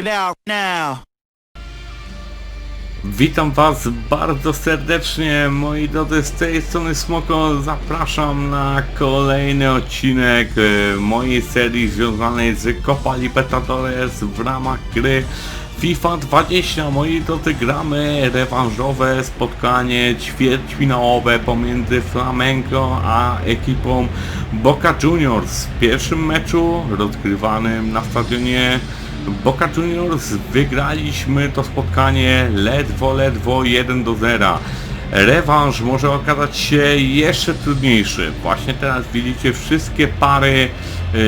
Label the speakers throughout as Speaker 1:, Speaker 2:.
Speaker 1: it out now.
Speaker 2: Witam Was bardzo serdecznie, moi drodzy, z tej strony Smoko. Zapraszam na kolejny odcinek e, mojej serii związanej z Copa Libertadores w ramach gry FIFA 20. Moi drodzy, gramy rewanżowe spotkanie ćwierćfinałowe pomiędzy Flamengo a ekipą Boca Juniors. W pierwszym meczu rozgrywanym na stadionie Boca Juniors wygraliśmy to spotkanie ledwo, ledwo 1 do 0. Rewanż może okazać się jeszcze trudniejszy. Właśnie teraz widzicie wszystkie pary e,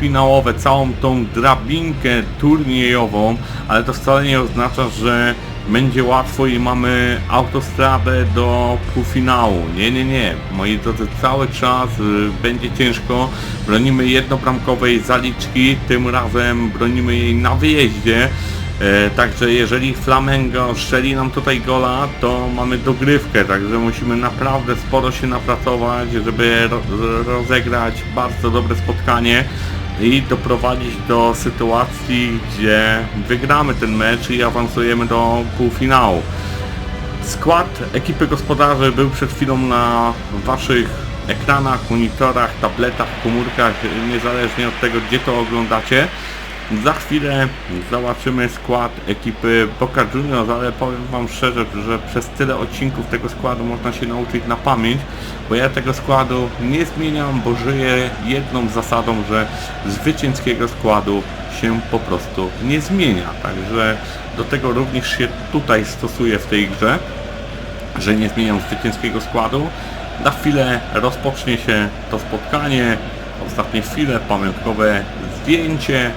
Speaker 2: finałowe, całą tą drabinkę turniejową, ale to wcale nie oznacza, że będzie łatwo i mamy autostradę do półfinału. Nie, nie, nie. Moi drodzy, cały czas y, będzie ciężko. Bronimy jednobramkowej zaliczki, tym razem bronimy jej na wyjeździe. E, Także jeżeli Flamengo strzeli nam tutaj gola, to mamy dogrywkę, także musimy naprawdę sporo się napracować, żeby ro rozegrać bardzo dobre spotkanie i doprowadzić do sytuacji, gdzie wygramy ten mecz i awansujemy do półfinału. Skład ekipy gospodarzy był przed chwilą na waszych ekranach, monitorach, tabletach, komórkach, niezależnie od tego gdzie to oglądacie. Za chwilę zobaczymy skład ekipy Boca Juniors, ale powiem wam szczerze, że przez tyle odcinków tego składu można się nauczyć na pamięć, bo ja tego składu nie zmieniam, bo żyję jedną zasadą, że zwycięskiego składu się po prostu nie zmienia. Także do tego również się tutaj stosuję w tej grze, że nie zmieniam zwycięskiego składu. Na chwilę rozpocznie się to spotkanie, ostatnie chwile, pamiątkowe zdjęcie,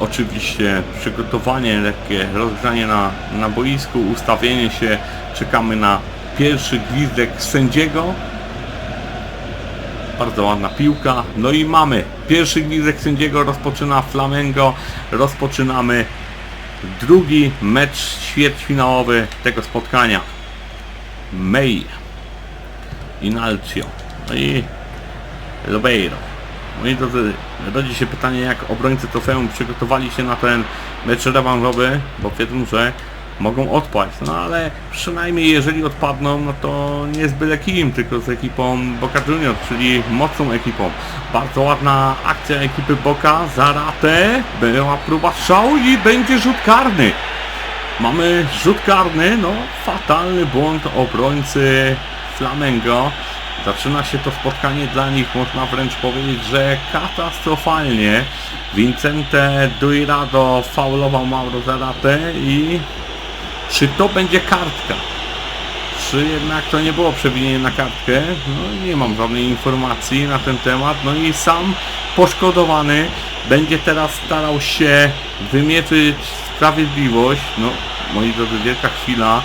Speaker 2: oczywiście przygotowanie, lekkie rozgrzanie na, na boisku, ustawienie się, czekamy na pierwszy gwizdek sędziego, bardzo ładna piłka. No i mamy pierwszy gwizdek sędziego, rozpoczyna Flamengo, rozpoczynamy drugi mecz ćwierćfinałowy tego spotkania. May, Inalcio, no i Lobeiro. Moi drodzy, rodzi się pytanie, jak obrońcy trofeum przygotowali się na ten mecz rewanżowy, bo wiedzą, że mogą odpaść. No ale przynajmniej jeżeli odpadną, no to nie z byle kim, tylko z ekipą Boca Juniors, czyli mocną ekipą. Bardzo ładna akcja ekipy Boca, Zaratę, była próba strzału i będzie rzut karny. Mamy rzut karny, no fatalny błąd obrońcy Flamengo. Zaczyna się to spotkanie dla nich, można wręcz powiedzieć, że katastrofalnie. Vincente Duirado faulował Mauro Zaratę i czy to będzie kartka? Czy jednak to nie było przewinienie na kartkę? No nie mam żadnej informacji na ten temat. No i sam poszkodowany będzie teraz starał się wymierzyć sprawiedliwość. No moi drodzy, wielka chwila.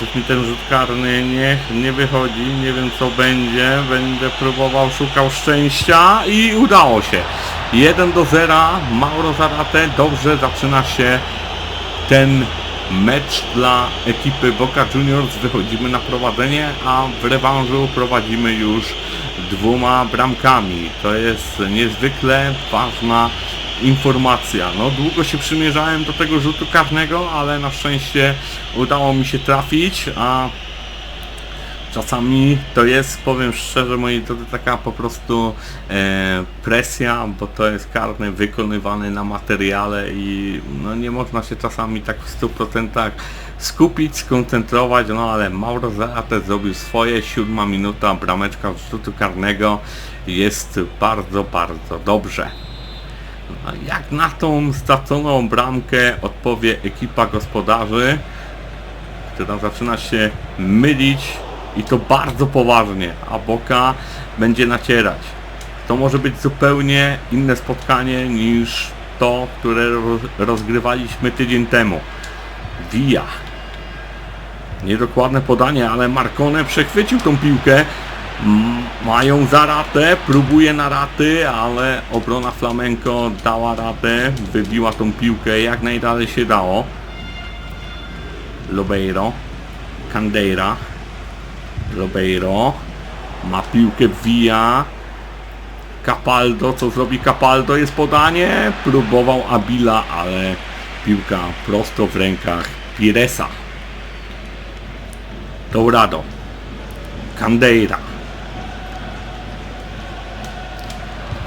Speaker 2: Coś mi ten rzut karny nie, nie wychodzi, nie wiem co będzie, będę próbował, szukał szczęścia i udało się. 1 do 0, Mauro Zarate, dobrze zaczyna się ten mecz dla ekipy Boca Juniors. Wychodzimy na prowadzenie, a w rewanżu prowadzimy już dwoma bramkami. To jest niezwykle ważna informacja. No długo się przymierzałem do tego rzutu karnego, ale na szczęście udało mi się trafić, a Czasami to jest, powiem szczerze, moi drodzy, taka po prostu e, presja, bo to jest karny wykonywany na materiale i no, nie można się czasami tak w 100% skupić, skoncentrować, no ale Mauro Zarate zrobił swoje, siódma minuta, brameczka z rzutu karnego, jest bardzo, bardzo dobrze. No, jak na tą straconą bramkę odpowie ekipa gospodarzy, która zaczyna się mylić i to bardzo poważnie, a Boka będzie nacierać. To może być zupełnie inne spotkanie niż to, które roz- rozgrywaliśmy tydzień temu. Via. Niedokładne podanie, ale Marcone przechwycił tą piłkę. Mają za ratę, próbuje na raty, ale obrona Flamenco dała radę, wybiła tą piłkę jak najdalej się dało. Lobeiro, Candeira, Lobeiro, ma piłkę Via, Capaldo, co zrobi Capaldo, jest podanie, próbował Abila, ale piłka prosto w rękach Piresa. Dourado. Candeira.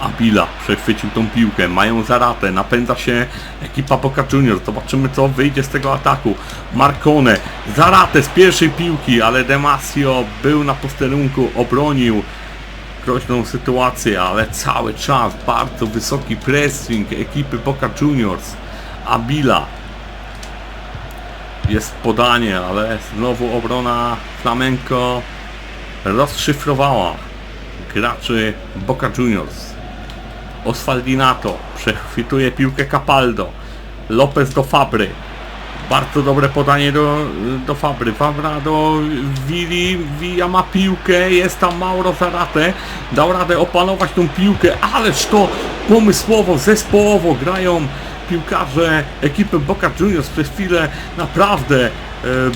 Speaker 2: Abila przechwycił tą piłkę, mają zaratę, napędza się ekipa Boca Juniors, zobaczymy co wyjdzie z tego ataku. Marcone, zaratę z pierwszej piłki, ale Demasio był na posterunku, obronił groźną sytuację, ale cały czas bardzo wysoki pressing ekipy Boca Juniors. Abila. Jest podanie, ale znowu obrona Flamenco rozszyfrowała graczy Boca Juniors. Oswaldinato przechwytuje piłkę Capaldo. Lopez do Fabry. Bardzo dobre podanie do, do Fabry. Fabra do Willi. Villa ma piłkę. Jest tam Mauro Zarate. Dał radę opanować tą piłkę. Ależ to pomysłowo, zespołowo grają piłkarze ekipy Boca Juniors przez chwilę naprawdę e,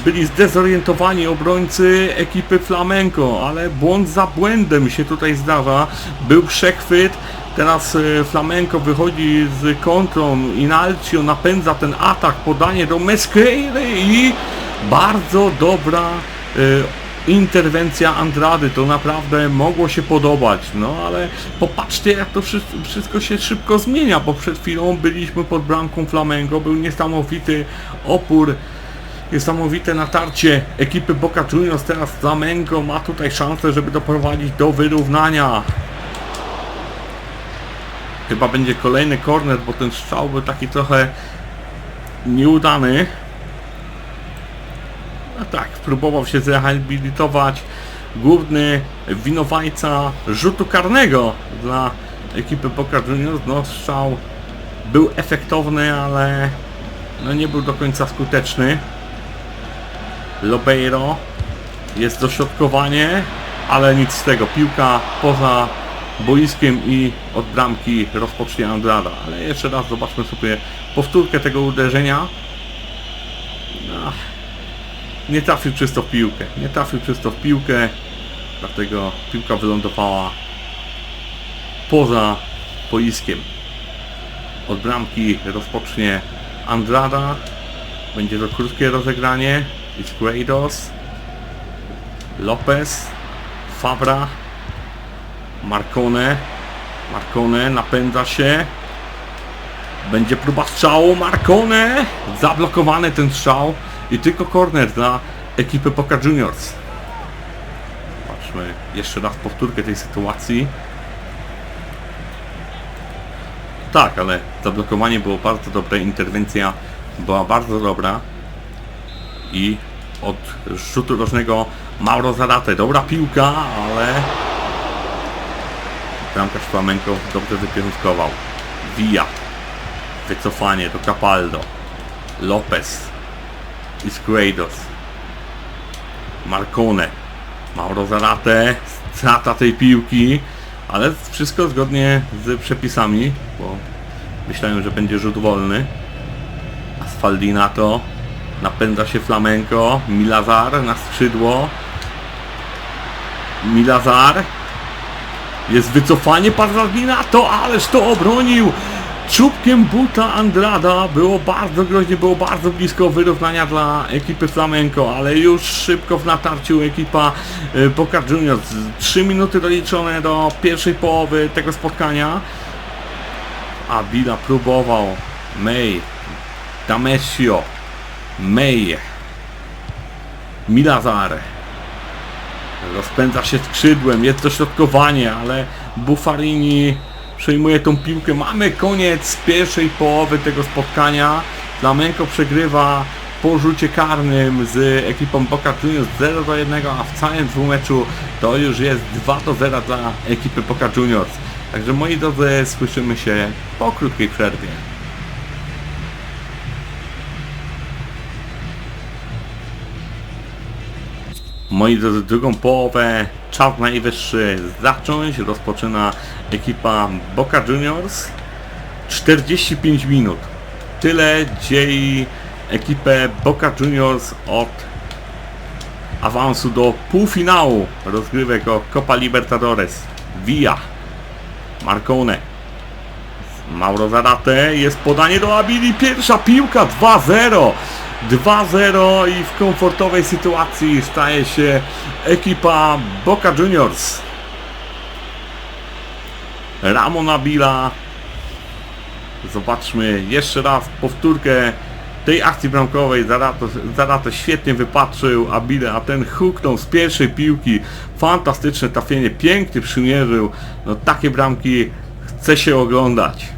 Speaker 2: byli zdezorientowani obrońcy ekipy Flamenco, ale błąd za błędem się tutaj zdarza. Był przechwyt, teraz e, Flamenco wychodzi z kontrą, Inalcio napędza ten atak, podanie do Mesqueiry i bardzo dobra e, interwencja Andrady, to naprawdę mogło się podobać, no ale popatrzcie jak to wszystko, wszystko się szybko zmienia, bo przed chwilą byliśmy pod bramką Flamengo, był niesamowity opór, niesamowite natarcie ekipy Boca Juniors, teraz Flamengo ma tutaj szansę, żeby doprowadzić do wyrównania. Chyba będzie kolejny corner, bo ten strzał był taki trochę nieudany. No tak, próbował się zrehabilitować główny winowajca rzutu karnego dla ekipy Boca Juniors. No strzał był efektowny, ale no nie był do końca skuteczny. Lobeiro jest dośrodkowanie, ale nic z tego. Piłka poza boiskiem i od bramki rozpocznie Andrada. Ale jeszcze raz zobaczmy sobie powtórkę tego uderzenia. No, nie trafił czysto w piłkę. Nie trafił czysto w piłkę. Dlatego piłka wylądowała poza boiskiem. Od bramki rozpocznie Andrada. Będzie to krótkie rozegranie. Isqueiros. Lopez. Fabra. Marcone. Marcone napędza się. Będzie próba strzału. Marcone. Zablokowany ten strzał. I tylko corner dla ekipy Boca Juniors. Patrzmy jeszcze raz powtórkę tej sytuacji. Tak, ale zablokowanie było bardzo dobre, interwencja była bardzo dobra. I od rzutu rożnego Mauro Zarate. Dobra piłka, ale bramkarz Flamenco dobrze wypierunkował. Villa. Wycofanie do Capaldo. Lopez. Isqueiros. Marcone. Mauro Zarate. Strata tej piłki. Ale wszystko zgodnie z przepisami, bo myślałem, że będzie rzut wolny. Asfaldinato. Napędza się Flamenco. Milazar na skrzydło. Milazar. Jest wycofanie Parzardinato, ależ to obronił! Czubkiem buta Andrada było bardzo groźnie, było bardzo blisko wyrównania dla ekipy Flamenco, ale już szybko w natarciu ekipa y, Boca Juniors. 3 minuty doliczone do pierwszej połowy tego spotkania. Abila próbował. May. Damesio. May. Milazar. Rozpędza się skrzydłem, jest dośrodkowanie, ale Buffarini przejmuje tą piłkę. Mamy koniec pierwszej połowy tego spotkania. Flamenco przegrywa po rzucie karnym z ekipą Boca Juniors 0 do 1, a w całym dwumeczu to już jest 2 do 0 dla ekipy Boca Juniors. Także moi drodzy, słyszymy się po krótkiej przerwie. Moi drodzy, drugą połowę czas najwyższy zacząć. Rozpoczyna ekipa Boca Juniors. 45 minut. Tyle dzieli ekipę Boca Juniors od awansu do półfinału rozgrywek o Copa Libertadores. Villa. Marcone. Mauro Zarate, jest podanie do Abili, pierwsza piłka 2-0. 2-0 i w komfortowej sytuacji staje się ekipa Boca Juniors. Ramon Abila. Zobaczmy jeszcze raz powtórkę tej akcji bramkowej. Zarato, Zarato świetnie wypatrzył Abile, a ten huknął z pierwszej piłki. Fantastyczne trafienie, pięknie przymierzył. No takie bramki chce się oglądać.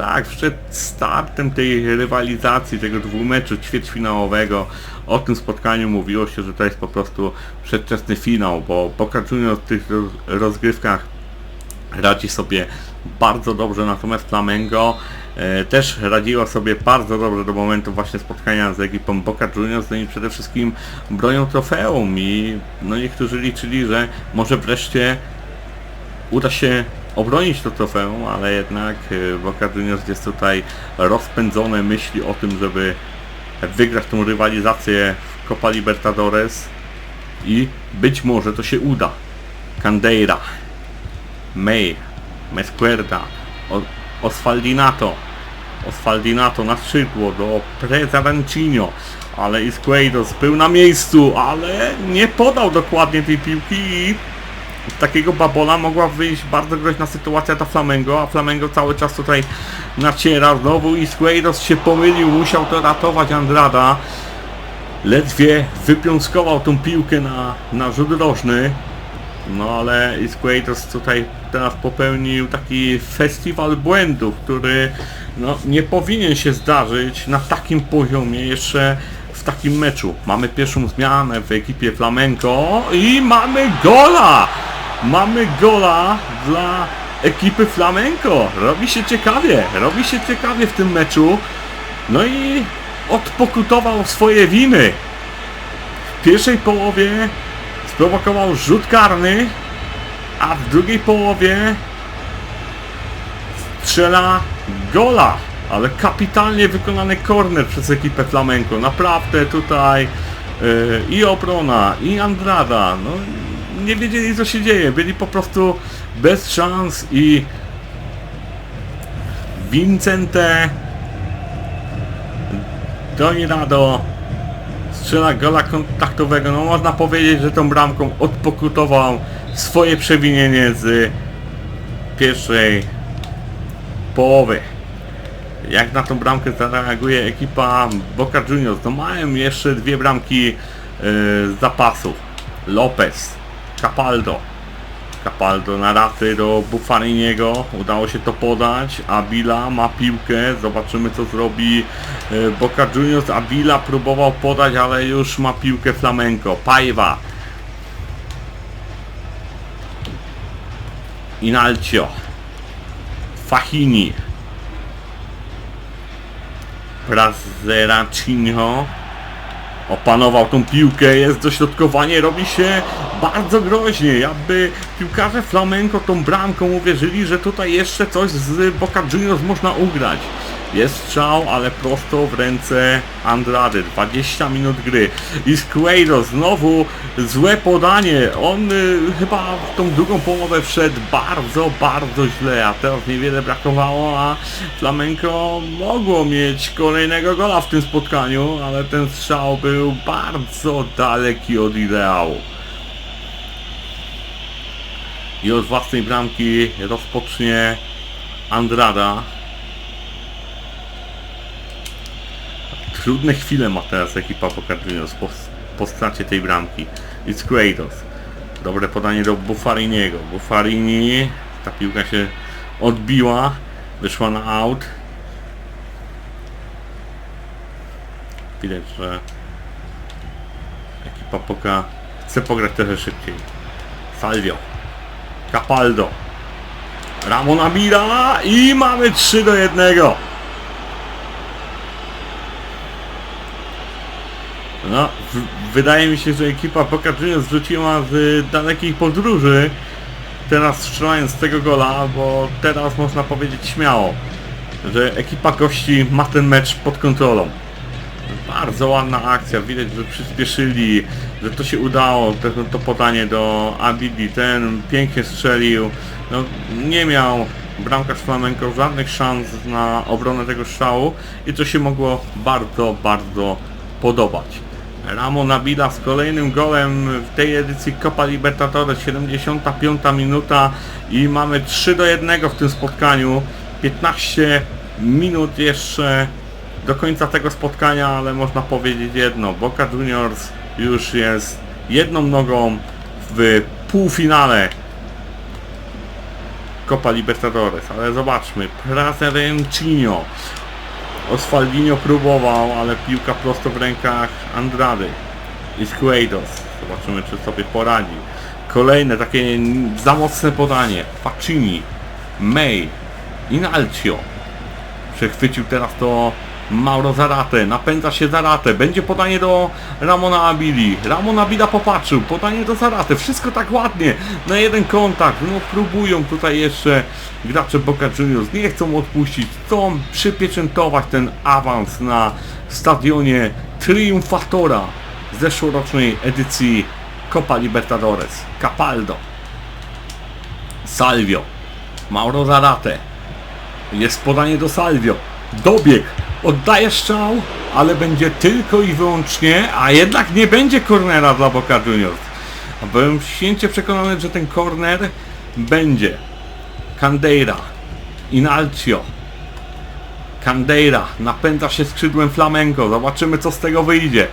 Speaker 2: Tak, przed startem tej rywalizacji, tego dwumeczu ćwierćfinałowego, o tym spotkaniu mówiło się, że to jest po prostu przedwczesny finał, bo Juniors w tych roz- rozgrywkach radzi sobie bardzo dobrze, natomiast Flamengo e, też radziło sobie bardzo dobrze do momentu właśnie spotkania z ekipą Boca Juniors, no i przede wszystkim bronią trofeum i no niektórzy liczyli, że może wreszcie uda się obronić to trofeum, ale jednak Boca Juniors jest tutaj rozpędzone myśli o tym, żeby wygrać tą rywalizację w Copa Libertadores i być może to się uda. Candeira, May, Mesquerda, Osfaldinato, Osfaldinato na skrzydło do Prezarancino, ale Isqueiros był na miejscu, ale nie podał dokładnie tej piłki i z takiego babola mogła wyjść bardzo groźna sytuacja dla Flamengo, a Flamengo cały czas tutaj naciera znowu i Squeiros się pomylił, musiał to ratować Andrada. Ledwie wypiąskował tą piłkę na, na rzut rożny. No ale Isqueiros tutaj teraz popełnił taki festiwal błędów, który no, nie powinien się zdarzyć na takim poziomie jeszcze w takim meczu. Mamy pierwszą zmianę w ekipie Flamenco i mamy gola! Mamy gola dla ekipy Flamenco. Robi się ciekawie, robi się ciekawie w tym meczu. No i odpokutował swoje winy. W pierwszej połowie sprowokował rzut karny, a w drugiej połowie strzela gola. Ale kapitalnie wykonany korner przez ekipę Flamenco. Naprawdę tutaj yy, i obrona, i Andrada, no nie wiedzieli co się dzieje. Byli po prostu bez szans i Vincente Donirado strzela gola kontaktowego. No można powiedzieć, że tą bramką odpokutował swoje przewinienie z pierwszej połowy. Jak na tą bramkę zareaguje ekipa Boca Juniors? No mają jeszcze dwie bramki yy, z zapasu. Lopez, Capaldo. Capaldo na raty do Buffariniego. Udało się to podać. Abila ma piłkę. Zobaczymy co zrobi e, Boca Juniors. Abila próbował podać, ale już ma piłkę Flamenco. Paiva. Inalcio. Fahini. Brazeracinho opanował tą piłkę, jest dośrodkowanie, robi się bardzo groźnie, jakby piłkarze Flamenco tą bramką uwierzyli, że tutaj jeszcze coś z Boca Juniors można ugrać. Jest strzał, ale prosto w ręce Andrady. 20 minut gry. I Squeiro znowu złe podanie. On y, chyba w tą drugą połowę wszedł bardzo, bardzo źle, a teraz niewiele brakowało, a Flamenco mogło mieć kolejnego gola w tym spotkaniu, ale ten strzał był bardzo daleki od ideału. I od własnej bramki rozpocznie Andrada. Trudne chwile ma teraz ekipa Boca Juniors po, po stracie tej bramki. It's Kratos. Dobre podanie do Buffariniego. Buffarini, ta piłka się odbiła, wyszła na out. Widać, że ekipa Boca chce pograć trochę szybciej. Salvio. Capaldo. Ramon Abira i mamy 3 do 1. No, wydaje mi się, że ekipa Boca Juniors wróciła z dalekiej podróży teraz strzelając tego gola, bo teraz można powiedzieć śmiało, że ekipa gości ma ten mecz pod kontrolą. Bardzo ładna akcja, widać, że przyspieszyli, że to się udało, to, to podanie do Abidi, ten pięknie strzelił, no nie miał bramkarz Flamenco żadnych szans na obronę tego strzału i to się mogło bardzo, bardzo podobać. Ramo Nabila z kolejnym golem w tej edycji Copa Libertadores, 75 minuta i mamy 3 do 1 w tym spotkaniu. 15 minut jeszcze do końca tego spotkania, ale można powiedzieć jedno, Boca Juniors już jest jedną nogą w półfinale Copa Libertadores, ale zobaczmy, Prazerencinho Oswaldinho próbował, ale piłka prosto w rękach Andrady i Squados. Zobaczymy, czy sobie poradzi. Kolejne takie za mocne podanie. Facchini, May, Inalcio. Przechwycił teraz to Mauro Zarate, napędza się Zarate, będzie podanie do Ramona Abili. Ramon Abila popatrzył, podanie do Zarate, wszystko tak ładnie, na jeden kontakt, no próbują tutaj jeszcze gracze Boca Juniors, nie chcą odpuścić, chcą przypieczętować ten awans na stadionie Triumfatora zeszłorocznej edycji Copa Libertadores. Capaldo, Salvio, Mauro Zarate, jest podanie do Salvio. Dobieg. Oddaje strzał, ale będzie tylko i wyłącznie, a jednak nie będzie cornera dla Boca Juniors. Byłem święcie przekonany, że ten corner będzie. Candeira. Inalcio. Candeira napędza się skrzydłem Flamenco. Zobaczymy co z tego wyjdzie.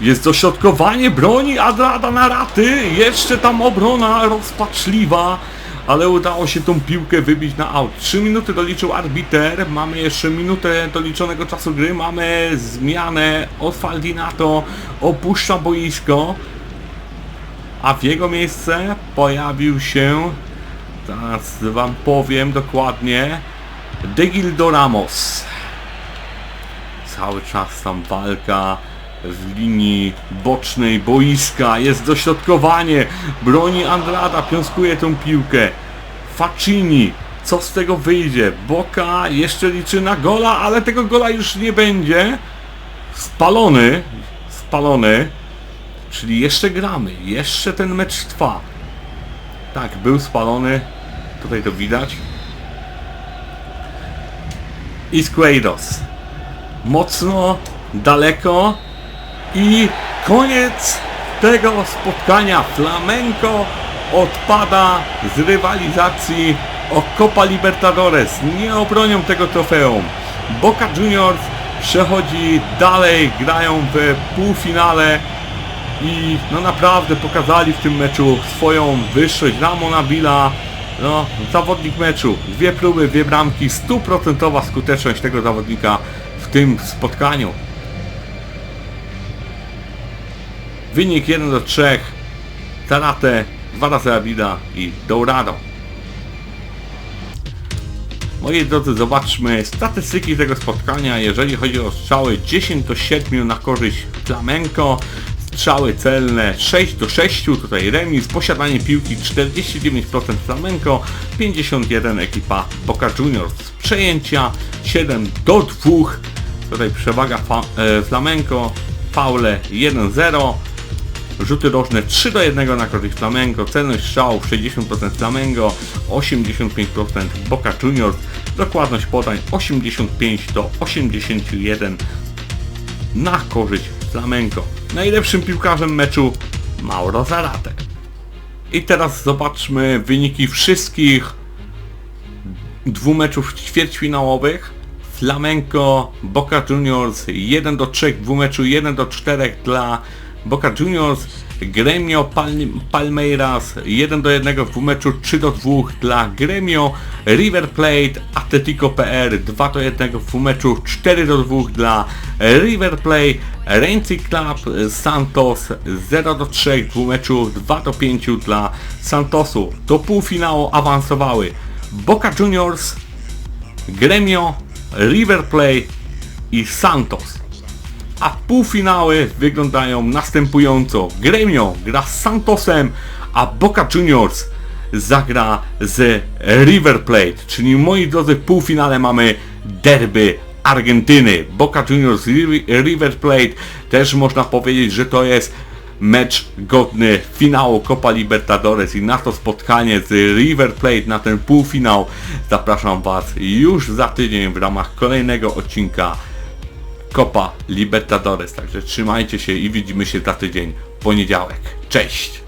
Speaker 2: Jest dośrodkowanie broni Adrada na raty. Jeszcze tam obrona rozpaczliwa. Ale udało się tą piłkę wybić na aut. 3 minuty doliczył arbiter. Mamy jeszcze minutę doliczonego czasu gry. Mamy zmianę. Osfaldinato opuszcza boisko. A w jego miejsce pojawił się... Teraz wam powiem dokładnie. Degildo Ramos. Cały czas tam walka w linii bocznej boiska. Jest dośrodkowanie. Broni Andrada, piąskuje tą piłkę. Facchini. Co z tego wyjdzie? Boka jeszcze liczy na gola, ale tego gola już nie będzie. Spalony. Spalony. Czyli jeszcze gramy. Jeszcze ten mecz trwa. Tak, był spalony. Tutaj to widać. Isqueiros. Mocno, daleko i koniec tego spotkania. Flamenco odpada z rywalizacji o Copa Libertadores. Nie obronią tego trofeum. Boca Juniors przechodzi dalej, grają w półfinale i no naprawdę pokazali w tym meczu swoją wyższość. Ramon Avila, no zawodnik meczu, dwie próby, dwie bramki, stuprocentowa skuteczność tego zawodnika w tym spotkaniu. Wynik 1 do 3. Zarate, dwa razy Abida i Dourado. Moi drodzy, zobaczmy statystyki tego spotkania. Jeżeli chodzi o strzały 10 do 7 na korzyść Flamenco, strzały celne 6 do 6, tutaj remis, posiadanie piłki 49% Flamenco, 51 ekipa Boca Juniors, przejęcia 7 do 2, tutaj przewaga e, Flamenco, faule 1-0, Rzuty rożne 3 do 1 na korzyść Flamengo, celność strzałów 60% Flamengo, 85% Boca Juniors, dokładność podań 85 do 81 na korzyść Flamengo. Najlepszym piłkarzem meczu Mauro Zarate. I teraz zobaczmy wyniki wszystkich dwumeczów ćwierćfinałowych. Flamenco, Boca Juniors 1 do 3 w dwumeczu, 1 do 4 dla Boca Juniors, Gremio Pal Palmeiras 1 do 1 w dwumeczu, 3 do 2 dla Gremio, River Plate, Atletico PR 2 do 1 w dwumeczu, 4 do 2 dla River Plate, Renzi Club Santos 0 do 3 w dwumeczu, 2 do 5 dla Santosu. Do półfinału awansowały Boca Juniors, Gremio, River Plate i Santos a półfinały wyglądają następująco. Gremio gra z Santosem, a Boca Juniors zagra z River Plate, czyli moi drodzy w półfinale mamy derby Argentyny. Boca Juniors River Plate też można powiedzieć, że to jest mecz godny finału Copa Libertadores i na to spotkanie z River Plate na ten półfinał zapraszam Was już za tydzień w ramach kolejnego odcinka Copa Libertadores. Także trzymajcie się i widzimy się za tydzień, poniedziałek. Cześć!